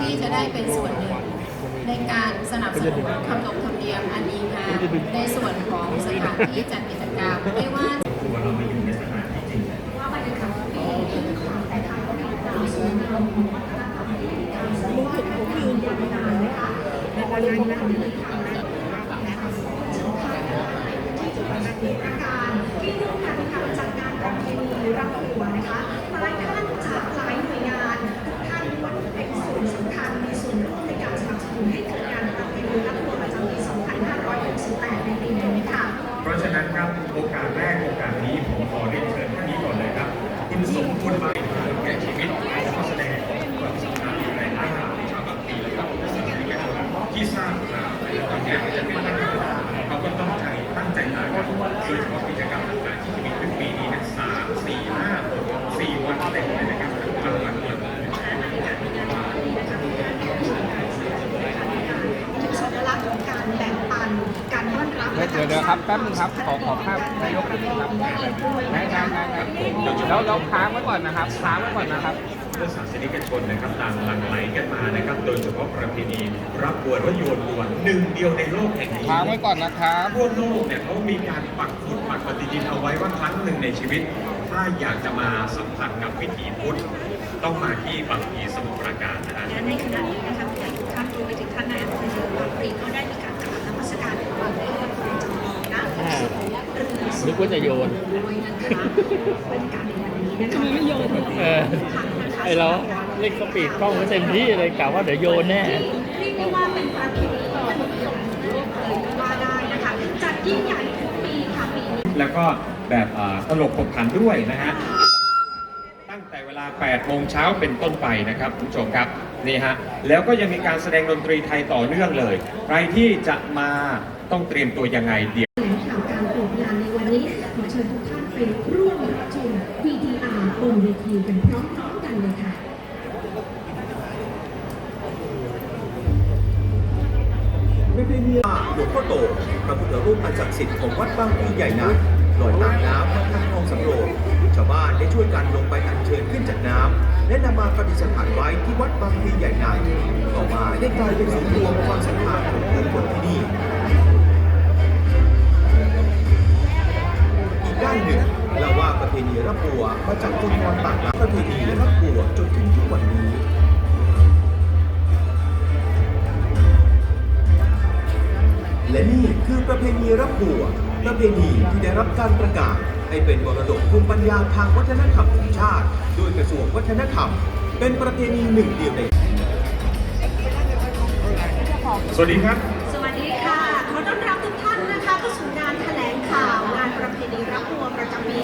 ที่จะได้เป็นส่วนหนึ่งในการสนับสนุนคำนบธรรมเนียมอันดีงามในส่วนของสถานที่จัดกิจกรรมไม่ว่าตัวเรามาอยู่ในสถานที่จริงว่ามันเป็นคำที่ต่ทางก็มีการส่วนรวมของการ โอกาสแรกโอกาสนี้ผมขอเรียนเชิญท่านนี้ก่อนเลยครับ คุณสมคุณใบแก่ชีวิตและก็แสดงความสำคัญในหน้าชาวบางปีและก็สิ่งที่แก่คนที่ทรางข่าวในตอนนี้จะเป็นท่านเขาก็ต้องใจตั้งใจมาครับโดยเฉพาะกิจกรรมต่างๆที่จะมีขึ้นปีนี้นะสามสี่ห้าหกสี่วันเต็มเลยนะครับทั้งวันวันเกิด เป็นสัญลักษณ์ของการแบ่งปัน การต้อนรับ เดี๋ยวเดี๋ยวครับแป๊บนึงครับขอขอภาพนายกนิดนึงครับได้ได้ได้ได้แล้วเราค้างไว้ก่อนนะครับค้างไว้ก่อนนะครับเพื่อศาสนิกชนนะครับต่างหลั่งไหลกันมานะครับ โดยเฉพาะประเพณีรับบัวและโยนบัวหนึ่งเดียวในโลกแห่งนี้ค้างไว้ก่อนนะครับทั่วโลกเนี่ยเขามีการปักหมุดปักปฏิทินเอาไว้ว่าครั้งหนึ่งในชีวิต ถ้าอยากจะมาสัมผัสกับวิถีพุทธต้องมาที่บางพลีสมุทรปราการนะฮะและในขณะนี้นะคะผู้ใหญ่ทุกท่านรวมไปถึงท่านนายอำเภอบางพลีก็ได้มีการกราบนมัสการหลวงพ่อพระจำลองนะเรือ นึกว่าจะโยนด้วยนะคะบรรยากาศในวันนี้นะคะไม่โยนเออไอเราเล่นสปีดกล้องไว้เต็มที่เลยกะว่าเดี๋ยวโยนแน่เรียกได้ว่าเป็นประเพณีต่อเนื่องของโลกเลยก็ว่าได้นะคะจัดยิ่งใหญ่ทุกปีค่ะปีนี้แล้วก็แบบอ่าตลกขบขันด้วยนะฮะตั้งแต่เวลา 8 โมงเช้าเป็นต้นไปนะครับคุณผู้ชมครับนี่ฮะแล้วก็ยังมีการแสดงดนตรีไทยต่อเนื่องเลย ใครที่จะมาต้องเตรียมตัวยังไงเดี๋ยว บนเวทีกันพร้อมๆกันเลยค่ะไม่ได้มีหลวงพ่อโตพระพุทธรูปอันศักดิ์สิทธิ์ของวัดบางพลีใหญ่นั้นลอยตามน้ำพระทางคลองสำโรงชาวบ้านได้ช่วยกันลงไปอัญเชิญขึ้นจากน้ำและนำมาประดิษฐานไว้ที่วัดบางพลีใหญ่นั้นต่อมาได้กลายเป็นศูนย์รวมความศรัทธาของผู้คนที่นี่อีกด้านหนึ่ง เประเพณีรับบัวมาจากคนมอญปากน้ำประเพณีรับบัวจนถึงทุกวันนี้และนี่คือประเพณีรับบัวประเพณีที่ได้รับการประกาศ ให้เป็นมรดกภูมิปัญญาทางวัฒนธรรมของชาติ โดยกระทรวงวัฒนธรรม เป็นประเพณีหนึ่งเดียวในสวัสดีครับ สวัสดีค่ะ ขอต้อนรับทุกท่านนะคะเข้าสู่งานแถลงข่าวงานประเพณีรับบัวประจำปี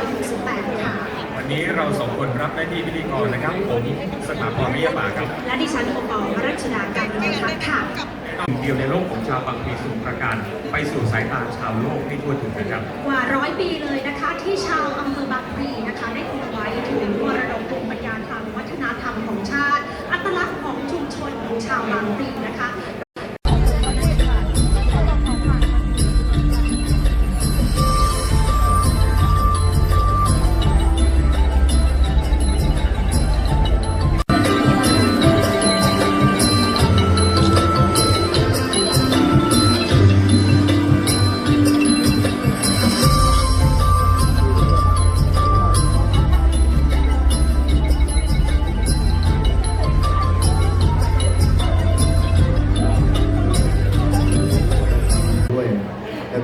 2568 ค่ะ วันนี้ เราสองคนรับหน้าที่พิธีกรนะครับ ผมสถาพรวิยาบาครับและดิฉันโอปอล์วรัชดาการเงินพัฒน์ค่ะหนึ่งเดียวในโลกของชาวบางพลีสมุทรปราการ ไปสู่สายตาชาวโลกให้ทั่วถึงนะครับ กว่าร้อยปีเลยนะคะที่ชาวอำเภอบ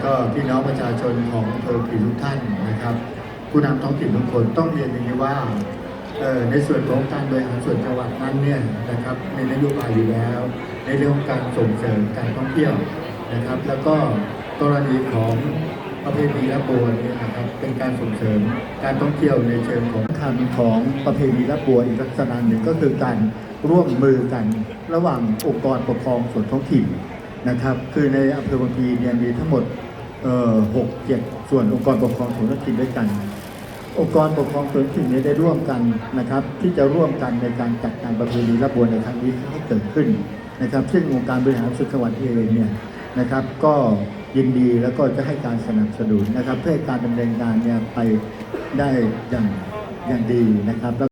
ก็พี่น้องประชาชนของอำเภอผีทุกท่านนะครับ ผู้นำท้องถิ่นทุกคนต้องเรียนอย่างนี้ว่าในส่วนของการบริหารส่วนจังหวัดนั้นเนี่ยนะครับในนโยบายอยู่แล้ว ในเรื่องของการส่งเสริมการท่องเที่ยวนะครับ แล้วก็กรณีของประเพณีรับบัวเนี่ยนะครับเป็นการส่งเสริมการท่องเที่ยวในเชิงของคันของประเพณีรับบัวอีกลักษณะหนึ่งก็คือการร่วมมือกันระหว่างองค์กรปกครองส่วนท้องถิ่นนะครับ คือในอำเภอบางพีเนี่ยมีทั้งหมด หกเจ็ดส่วนองค์กรปกครองส่วนท้องถิ่นด้วยกัน องค์กรปกครองส่วนท้องถิ่นเนี่ยได้ร่วมกันนะครับ ที่จะร่วมกันในการจัดการประเพณีรับบัวในครั้งนี้ให้เกิดขึ้นนะครับ ซึ่งองค์การบริหารส่วนจังหวัดเองเนี่ยนะครับ ก็ยินดีแล้วก็จะให้การสนับสนุนนะครับ เพื่อการดำเนินงานเนี่ยไปได้อย่างอย่างดีนะครับ